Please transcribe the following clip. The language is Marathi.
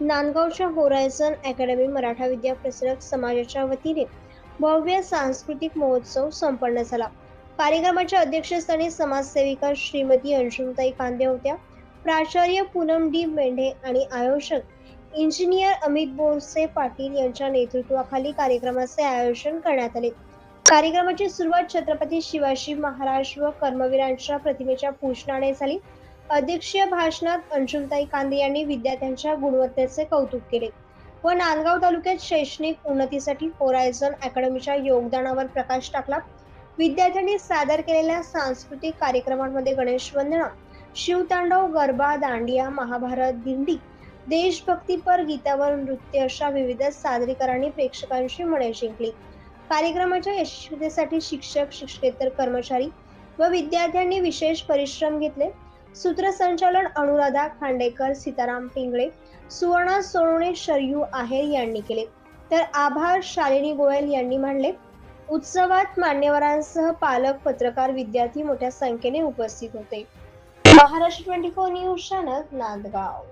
नांदगावच्या होरायझन अकॅडमी मराठा विद्या प्रसारक समाजाच्या वतीने भव्य सांस्कृतिक महोत्सव संपन्न झाला. कार्यक्रमाच्या अध्यक्षस्थानी समाजसेविका श्रीमती अंशुमताई कांदे होत्या. प्राचार्य पूनम डी मेंढे आणि आयोजक इंजिनियर अमित बोरसे पाटील यांच्या नेतृत्वाखाली कार्यक्रमाचे आयोजन करण्यात आले. कार्यक्रमाची सुरुवात छत्रपती शिवाजी महाराज व कर्मवीरांच्या प्रतिमेच्या पूजनाने झाली. अध्यक्षीय भाषणात अंशुलताई कांदे यांनी विद्यार्थ्यांच्या गुणवत्तेचे कौतुक केले. व नांदगाव तालुक्यात शैक्षणिक उन्नतीसाठी होरायझन अकॅडमीच्या योगदानावर प्रकाश टाकला. विद्यार्थ्यांनी सादर केलेल्या सांस्कृतिक कार्यक्रमांमध्ये गणेश वंदना शिवतांडव गरबा दांडिया महाभारत दिंडी देशभक्तीपर गीतावर नृत्य अशा विविध सादरीकरणी प्रेक्षकांशी मने जिंकली. कार्यक्रमाच्या यशस्वीतेसाठी शिक्षक शिक्षकेतर कर्मचारी व विद्यार्थ्यांनी विशेष परिश्रम घेतले. सूत्रसंचालन अनुराधा खांडेकर सीताराम पिंगळे सुवर्णा सोनवणे शरयू आहेर यांनी केले. तर आभार शालिनी गोयल यांनी मांडले. उत्सवात मान्यवरांसह पालक पत्रकार विद्यार्थी मोठ्या संख्येने उपस्थित होते. Maharashtra twenty four news channel Nandgaon.